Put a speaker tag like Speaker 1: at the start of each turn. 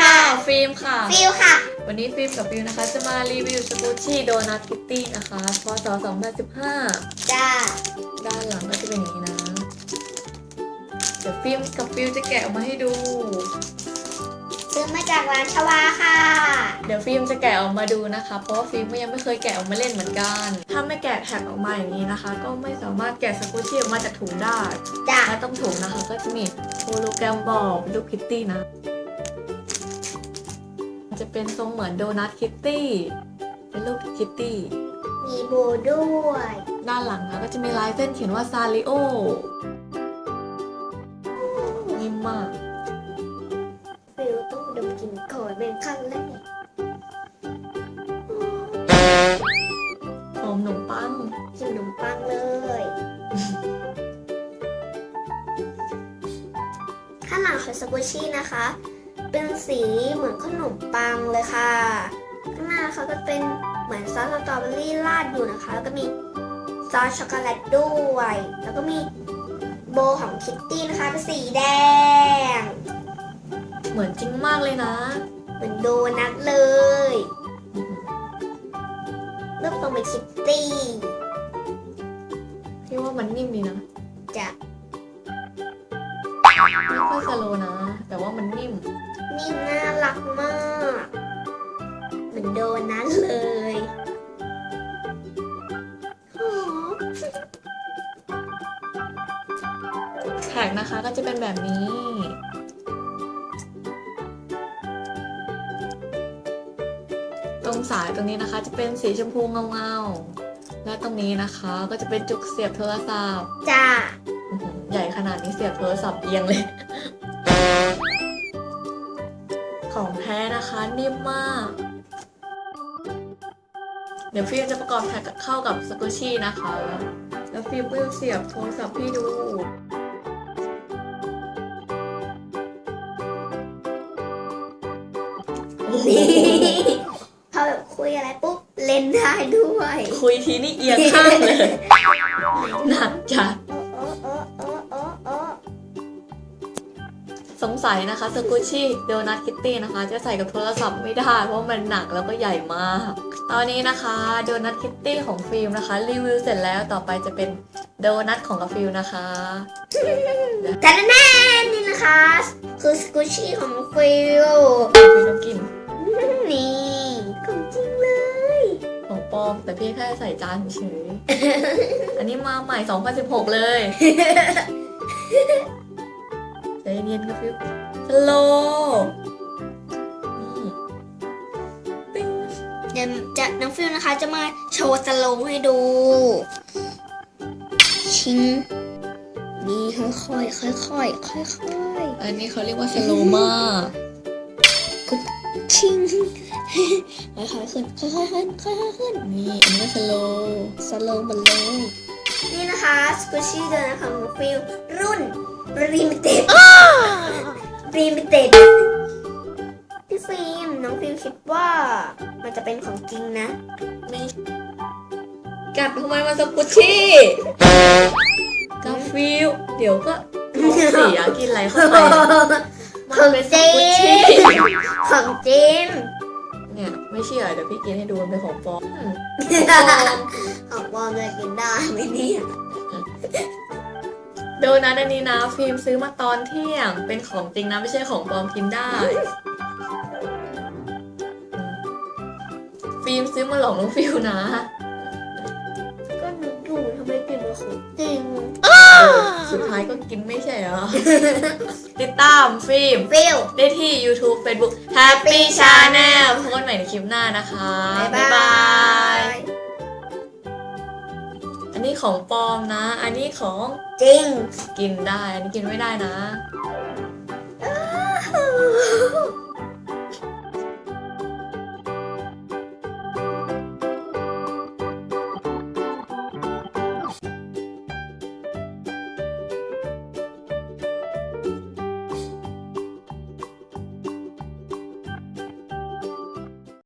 Speaker 1: ค่ะ
Speaker 2: ฟิล์มค่ะ
Speaker 1: ฟิลค่ะ
Speaker 2: วันนี้ฟิล์มกับฟิล์มนะคะ จะมารีวิวสกูชี่โดนัทคิตตี้นะคะพศ2015
Speaker 1: จ้า
Speaker 2: ด้านหลังก็จะเป็นอย่างนี้นะ เดี๋ยวฟิล์มกับฟิล์มจะแกะออกมาให้ดู
Speaker 1: ซื้อมาจากร้านชวาค่ะ
Speaker 2: เดี๋ยวฟิล์มจะแกะออกมาดูนะคะ เพราะว่าฟิล์มก็ยังไม่เคยแกะออกมาเล่นเหมือนกัน ถ้าไม่แกะแท็กออกมาอย่างนี้นะคะ ก็ไม่สามารถแกะสกูชี่ออกมาจากถุงได้
Speaker 1: จ้า
Speaker 2: ถ้าต้องถุงนะคะ ก็จะมีโฮโลแกรมบอกรูปคิตตี้นะ จะเป็นทรงเหมือนโดนัทคิตตี้ เป็นรูปคิตตี้
Speaker 1: มีโบด้วย
Speaker 2: ด้านหลังนะก็จะมีลายเส้นเขียนว่าซาริโอนิ่มมาก
Speaker 1: ฟิลต้องดมกลิ่นก่อนเป็นขั้นแรก
Speaker 2: หอมขนมปัง
Speaker 1: กินขนมปังเลยข้างหลังของสกูชี่นะคะ เป็นสีเหมือนขนมปังเลยค่ะ ข้างหน้าเขาก็เป็นเหมือนซอสสตรอเบอรี่ราดอยู่นะคะ แล้วก็มีซอสช็อกโกแลตด้วย แล้วก็มีโบของคิตตี้นะคะเป็นสีแดง
Speaker 2: เหมือนจริงมากเลยนะ
Speaker 1: เหมือนโดนัทเลยรูปทรงเป็นคิตตี้
Speaker 2: พี่ว่ามันนิ่มดีนะ
Speaker 1: จะ
Speaker 2: ไม่ค่อยสโลว์นะ แต่ว่ามันนิ่ม
Speaker 1: นี่น่ารักมาก เหมือนโดนัทเลยหอม
Speaker 2: แท็กนะคะก็จะเป็นแบบนี้ตรงสายตรงนี้นะคะ จะเป็นสีชมพูเงาๆ และตรงนี้นะคะก็จะเป็นจุกเสียบโทรศัพท์
Speaker 1: จ้า
Speaker 2: อื้อหือใหญ่ขนาดนี้เสียบโทรศัพท์เอียงเลย ของแท้นะคะนิ่มมาก เดี๋ยวฟิล์มจะประกอบแท็กเข้ากับสกูชี่นะคะ แล้วฟิล์มก็จะเสียบโทรศัพท์พี่ดู
Speaker 1: นี่พอแบบคุยอะไรปุ๊บ เล่นได้ด้วย
Speaker 2: คุยทีนี่เอียงข้างเลยหนักจัด สงสัยนะคะสกูชี่โดนัทคิตตี้นะคะ จะใส่กับโทรศัพท์ไม่ได้ เพราะมันหนักแล้วก็ใหญ่มาก ตอนนี้นะคะโดนัทคิตตี้ของฟิล์มนะคะ รีวิวเสร็จแล้วต่อไปจะเป็นโดนัทของกาฟิลนะคะ
Speaker 1: แต่แน่ๆนี่นะคะ คือสกูชี่ของฟิล
Speaker 2: ฟิลต้องกิน
Speaker 1: นี่ของจริงเลย
Speaker 2: ของปลอมแต่พี่แค่ใส่จานเฉยอันนี้มาใหม่ 2016 เลย ใจเย็นๆกาฟิลสโลนี่
Speaker 1: เดี๋ยวจะน้องฟิลนะคะจะมาโชว์สโลให้ดู ชิงนี่ค่อยๆค่อยๆค่อยๆ
Speaker 2: อันนี้เขาเรียกว่าสโลมาก
Speaker 1: ชิงค่อยๆขึ้นค่อยๆขึ้นค่อยๆขึ้น
Speaker 2: นี่อันนี้สโล
Speaker 1: สโลว์หมดเลย นี่นะคะสกูชี่เดินนะคะของฟิลรุ่นรีมิเต็ดรีมิเต็ดพี่ฟิล์มน้องฟิลคิดว่ามันจะเป็นของจริงนะ
Speaker 2: ไม่กัดทำไมมาสกุชชี่กาฟิลเดี๋ยวก็ท้องเสียกินอะไรเข้าไปมันเป็นสกุชชี่
Speaker 1: ของจริง
Speaker 2: เนี่ยไม่เชื่อเดี๋ยวพี่กินให้ดูมันเป็นของปลอม อืม
Speaker 1: ของปลอมจะกินได้ไหมเนี่ย
Speaker 2: โดนัทอันนี้นะฟิล์มซื้อมาตอนเที่ยง เป็นของจริงนะไม่ใช่ของปลอมกินได้ ฟิล์มซื้อมาหลอกน้องฟิลนะ
Speaker 1: ก็นึกอยู่ทำไมกินมาของจริง
Speaker 2: สุดท้ายก็กินไม่ใช่เหรอ ติดตามฟิล์ม
Speaker 1: ฟิล
Speaker 2: ได้ที่ YouTube Facebook Happy Channel พบกันใหม่ในคลิปหน้านะคะ
Speaker 1: บ๊ายบาย
Speaker 2: อัน นี้ของปลอมนะ อันนี้ของ
Speaker 1: จริง
Speaker 2: กินได้ อันนี้กินไม่ได้นะ